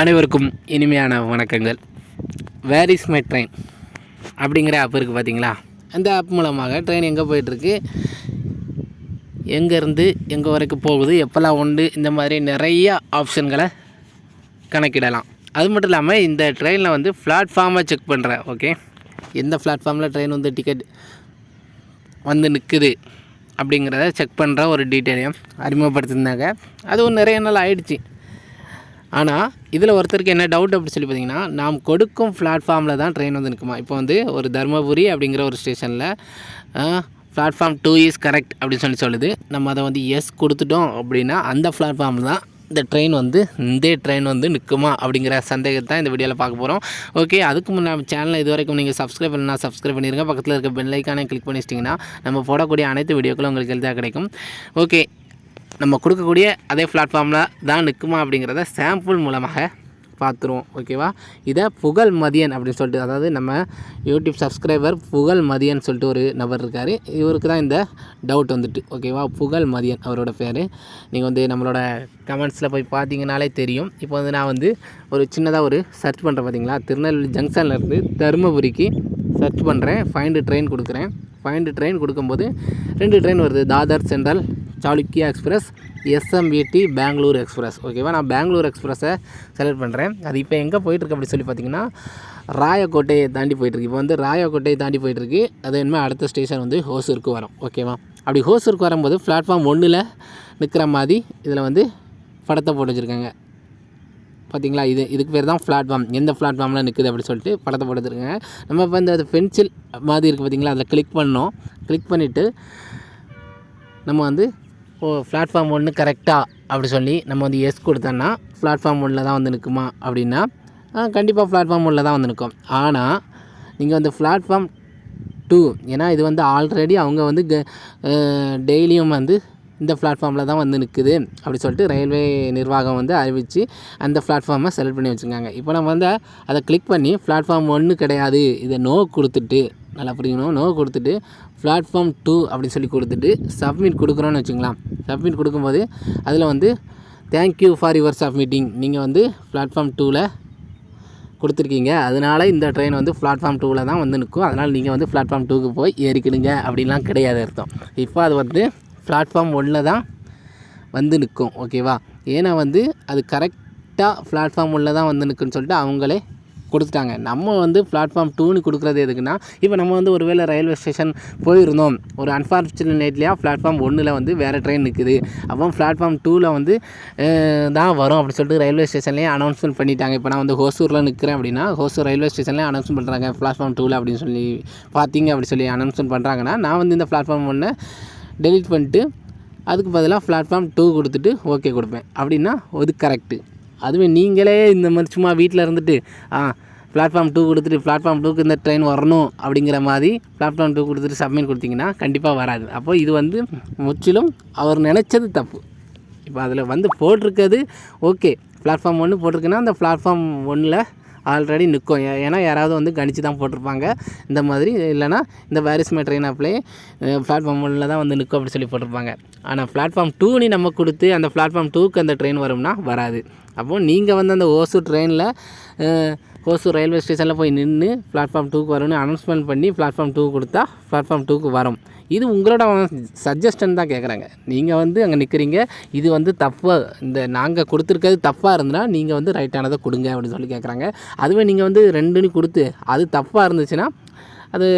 அனைவருக்கும் இனிமையான வணக்கங்கள். வேர் இஸ் மை ட்ரெயின் அப்படிங்கிற ஆப் இருக்குது பார்த்தீங்களா அந்த ஆப் மூலமாக ட்ரெயின் எங்கே போயிட்டுருக்கு? எங்கேருந்து எங்கே வரைக்கும் போகுது எப்போல்லாம் உண்டு இந்த மாதிரி நிறைய ஆப்ஷன்களை கணக்கிடலாம். அது மட்டும் இல்லாமல் இந்த ட்ரெயினில் வந்து பிளாட்ஃபார்மை செக் பண்ணுறேன் ஓகே எந்த பிளாட்ஃபார்மில் ட்ரெயின் வந்து டிக்கெட் வந்து நிற்குது அப்படிங்கிறத செக் பண்ணுற ஒரு டீட்டெயிலையும் அறிமுகப்படுத்தியிருந்தாங்க. அதுவும் நிறைய நாள் ஆயிடுச்சு. ஆனால் இதில் ஒருத்தருக்கு என்ன டவுட் அப்படி சொல்லி பார்த்தீங்கன்னா நாம் கொடுக்கும் பிளாட்ஃபார்மில் தான் ட்ரெயின் வந்து நிற்குமா? இப்போ வந்து ஒரு தருமபுரி அப்படிங்கிற ஒரு ஸ்டேஷனில் பிளாட்ஃபார்ம் டூ இஸ் கரெக்ட் அப்படின்னு சொல்லி சொல்லுது. நம்ம அதை வந்து எஸ் கொடுத்துட்டோம் அப்படின்னா அந்த பிளாட்ஃபார்மில் தான் இந்த ட்ரெயின் வந்து இந்த ட்ரெயின் வந்து நிற்குமா அப்படிங்கிற சந்தேகத்தை தான் இந்த வீடியோவில் பார்க்க போகிறோம் ஓகே அதுக்கு முன்னாடி சேனலை இது வரைக்கும் நீங்கள் சப்ஸ்கிரைப் பண்ணா சப்ஸ்கிரைப் பண்ணிடுங்க பக்கத்தில் இருக்க பெல் ஐக்கானே கிளிக் பண்ணி வச்சிட்டிங்கன்னா நம்ம போடக்கூடிய அனைத்து வீடியோக்களும் உங்களுக்கு எளிதாக கிடைக்கும். ஓகே நம்ம கொடுக்கக்கூடிய அதே பிளாட்ஃபார்மில் தான் நிற்குமா அப்படிங்கிறத சாம்பிள் மூலமாக பார்த்துருவோம் ஓகேவா இதை புகழ் மதியன் அப்படின்னு சொல்லிட்டு அதாவது நம்ம யூடியூப் சப்ஸ்கிரைபர் புகழ் மதியன் சொல்லிட்டு ஒரு நபர் இருக்கார். இவருக்கு தான் இந்த டவுட் வந்துட்டு ஓகேவா புகழ் மதியன் அவரோட பேர். நீங்கள் வந்து நம்மளோட கமெண்ட்ஸில் போய் பார்த்தீங்கனாலே தெரியும். இப்போ வந்து நான் வந்து ஒரு சின்னதாக ஒரு சர்ச் பண்ணுறேன் பார்த்தீங்களா திருநெல்வேலி ஜங்ஷன்லேருந்து தருமபுரிக்கு சர்ச் பண்ணுறேன் ஃபைண்டு ட்ரெயின் கொடுக்குறேன். ஃபைண்டு ட்ரெயின் கொடுக்கும்போது ரெண்டு ட்ரெயின் வருது. தாதர் சென்ட்ரல் சாளுக்கியா எக்ஸ்பிரஸ் எஸ்எம்ஏடி பெங்களூர் எக்ஸ்பிரஸ். ஓகேவா நான் பெங்களூர் எக்ஸ்பிரஸை செலக்ட் பண்ணுறேன் அது இப்போ எங்கே போயிட்டுருக்கு அப்படின்னு சொல்லி பார்த்தீங்கன்னா ராயக்கோட்டையை தாண்டி போயிட்டுருக்கு. இப்போ வந்து ராயக்கோட்டையை தாண்டி போயிட்டுருக்கு. அது என்ன அடுத்த ஸ்டேஷன் வந்து ஹோசூருக்கு வரும். ஓகேவா அப்படி ஹோசூருக்கு வரும்போது பிளாட்ஃபார்ம் ஒன்றில் நிற்கிற மாதிரி இதில் வந்து படத்தை போட்டு வச்சுருக்காங்க. பார்த்தீங்களா? இது இதுக்கு பேர் தான் பிளாட்ஃபார்ம் எந்த பிளாட்ஃபார்மில் நிற்குது அப்படின்னு சொல்லிட்டு படத்தை போட்டு வச்சுருக்காங்க. நம்ம இப்போ இந்த பென்சில் மாதிரி இருக்குது பார்த்தீங்களா? அதில் கிளிக் பண்ணோம். கிளிக் பண்ணிவிட்டு நம்ம வந்து ஓ பிளாட்ஃபார்ம் ஒன்று கரெக்டாக அப்படி சொல்லி நம்ம வந்து எஸ் கொடுத்தோன்னா பிளாட்ஃபார்ம் ஒன்றில் தான் வந்து நிற்குமா அப்படின்னா கண்டிப்பாக பிளாட்ஃபார்ம் ஒன்றில் தான் வந்து நிற்கும் ஆனால் நீங்கள் வந்து பிளாட்ஃபார்ம் டூ ஏன்னா இது வந்து ஆல்ரெடி அவங்க வந்து டெய்லியும் வந்து இந்த பிளாட்ஃபார்மில் தான் வந்து நிற்குது அப்படி சொல்லிட்டு ரயில்வே நிர்வாகம் வந்து அறிவித்து அந்த பிளாட்ஃபார்மை செலக்ட் பண்ணி வச்சுருக்காங்க. இப்போ நம்ம வந்து அதை கிளிக் பண்ணி பிளாட்ஃபார்ம் ஒன்று கிடையாது இதை நோ கொடுத்துட்டு நல்லா புரியணும் நோ கொடுத்துட்டு பிளாட்ஃபார்ம் டூ அப்படின்னு சொல்லி கொடுத்துட்டு சப்மிட் கொடுக்குறோன்னு வச்சுங்களேன் சப்மிட் கொடுக்கும்போது அதில் வந்து தேங்க்யூ ஃபார் யுவர் சப்மிட்டிங் நீங்கள் வந்து பிளாட்ஃபார்ம் டூவில் கொடுத்துருக்கீங்க. அதனால் இந்த ட்ரெயின் வந்து பிளாட்ஃபார்ம் டூவில் தான் வந்து நிற்கும். அதனால் நீங்கள் வந்து பிளாட்ஃபார்ம் டூக்கு போய் ஏறிக்கிடுங்க அப்படின்லாம் கிடையாது அர்த்தம். இப்போ அது வந்து பிளாட்ஃபார்ம் ஒன்றில் தான் வந்து நிற்கும். ஓகேவா ஏன்னா வந்து அது கரெக்டாக பிளாட்ஃபார்ம் உள்ளே தான் வந்து நிற்குன்னு சொல்லிட்டு அவங்களே கொடுத்துட்டாங்க. நம்ம வந்து பிளாட்ஃபார்ம் டூன்னு கொடுக்குறது எதுக்குன்னா இப்போ நம்ம வந்து ஒரு வேளை ரயில்வே ஸ்டேஷன் போயிருந்தோம். ஒரு அன்ஃபார்ச்சுனேட்லியாக பிளாட்ஃபார்ம் ஒன்றில் வந்து வேறு ட்ரெயின் நிற்குது அப்போ பிளாட்ஃபார்ம் டூவில் வந்து தான் வரும் அப்படி சொல்லிட்டு ரயில்வே ஸ்டேஷன்லேயே அனௌன்ஸ்மெண்ட் பண்ணிட்டாங்க. இப்போ நான் வந்து ஹோசூரில் நிற்கிறேன் அப்படின்னா ஹோசூர் ரயில்வே ஸ்டேஷன்லேயே அனௌன்ஸ்மெண்ட் பண்ணுறாங்க பிளாட்ஃபார்ம் டூவில் அப்படின்னு சொல்லி பார்த்தீங்க அப்படி சொல்லி அனௌன்ஸ்மெண்ட் பண்ணுறாங்கன்னா நான் வந்து இந்த பிளாட்ஃபார்ம் ஒன்று டெலிட் பண்ணிட்டு அதுக்கு பதிலாக பிளாட்ஃபார்ம் டூ கொடுத்துட்டு ஓகே கொடுப்பேன். அப்படின்னா அது கரெக்டு அதுவே நீங்களே இந்த மாதிரி சும்மா வீட்டில் இருந்துட்டு ஆ பிளாட்ஃபார்ம் டூ கொடுத்துட்டு பிளாட்ஃபார்ம் டூக்கு இந்த ட்ரெயின் வரணும் அப்படிங்கிற மாதிரி பிளாட்ஃபார்ம் டூ கொடுத்துட்டு சப்மிட் கொடுத்தீங்கன்னா கண்டிப்பாக வராது. அப்போ இது வந்து முற்றிலும் அவர் நினச்சது தப்பு. இப்போ அதில் வந்து போட்டிருக்கிறது ஓகே பிளாட்ஃபார்ம் ஒன்று போட்டிருக்குன்னா அந்த பிளாட்ஃபார்ம் ஒன்றில் ஆல்ரெடி நிற்கும். ஏன்னா யாராவது வந்து கணிச்சு தான் போட்டிருப்பாங்க. இந்த மாதிரி இல்லைனா இந்த வாரிஸ் ட்ரெயின் அப்ளே பிளாட்ஃபார்ம் ஒன்றில் தான் வந்து நிற்கும் அப்படி சொல்லி போட்டிருப்பாங்க. ஆனால் பிளாட்ஃபார்ம் டூனி நம்ம கொடுத்து அந்த பிளாட்ஃபார்ம் டூக்கு அந்த ட்ரெயின் வரும்னா வராது. அப்போது நீங்கள் வந்து அந்த ஓசூர் ட்ரெயினில் ஓசூர் ரயில்வே ஸ்டேஷனில் போய் நின்று பிளாட்ஃபார்ம் டூக்கு வரும்னு அனௌன்ஸ்மெண்ட் பண்ணி பிளாட்ஃபார்ம் டூ கொடுத்தா பிளாட்ஃபார்ம் டூக்கு வரும். இது உங்களோட சஜஷன் தான் கேட்குறாங்க நீங்கள் வந்து அங்கே நிற்கிறீங்க இது வந்து தப்பாக இந்த நாங்கள் கொடுத்துருக்கிறது தப்பாக இருந்ததுன்னா நீங்கள் வந்து ரைட்டானதை கொடுங்க அப்படின்னு சொல்லி கேட்குறாங்க அதுவே நீங்கள் வந்து ரெண்டுன்னு கொடுத்து அது தப்பாக இருந்துச்சுன்னா அது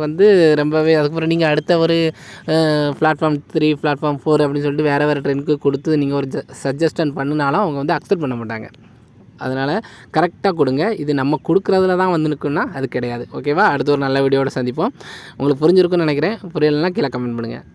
வந்து ரொம்பவே அதுக்கப்புறம் நீங்கள் அடுத்த ஒரு பிளாட்ஃபார்ம் த்ரீ பிளாட்ஃபார்ம் ஃபோர் அப்படின்னு சொல்லிட்டு வேறு வேறு ட்ரெயினுக்கு கொடுத்து நீங்கள் ஒரு சஜஸ்டன் பண்ணினாலும் அவங்க வந்து அக்செப்ட் பண்ண மாட்டாங்க. அதனால் கரெக்டாக கொடுங்க. இது நம்ம கொடுக்குறதுல தான் வந்து நிற்கும்னா அது கிடையாது. ஓகேவா அடுத்த ஒரு நல்ல வீடியோட சந்திப்போம். உங்களுக்கு புரிஞ்சிருக்குன்னு நினைக்கிறேன். புரியலைன்னா கீழே கமெண்ட் பண்ணுங்கள்